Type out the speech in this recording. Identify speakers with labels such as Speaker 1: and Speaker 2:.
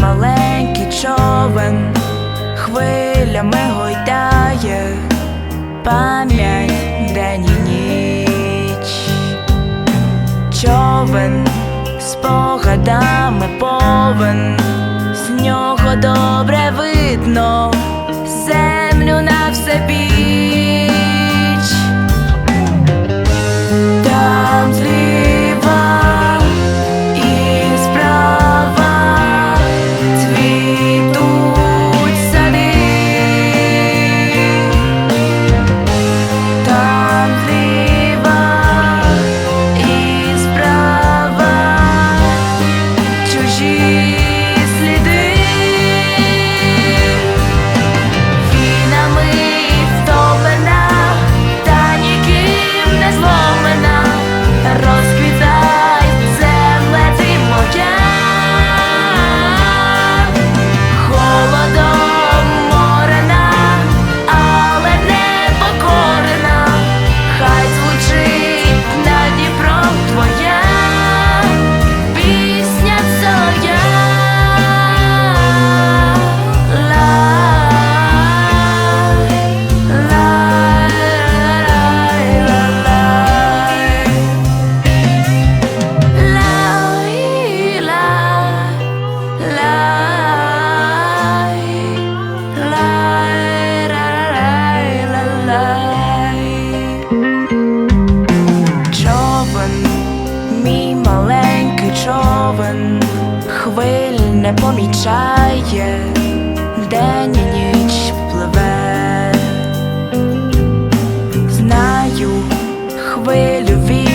Speaker 1: маленький човен, хвилями гойдає пам'ять день і ніч, човен з погадами повен, з нього добре видно. не помічає, день і ніч пливе, знаю хвилю.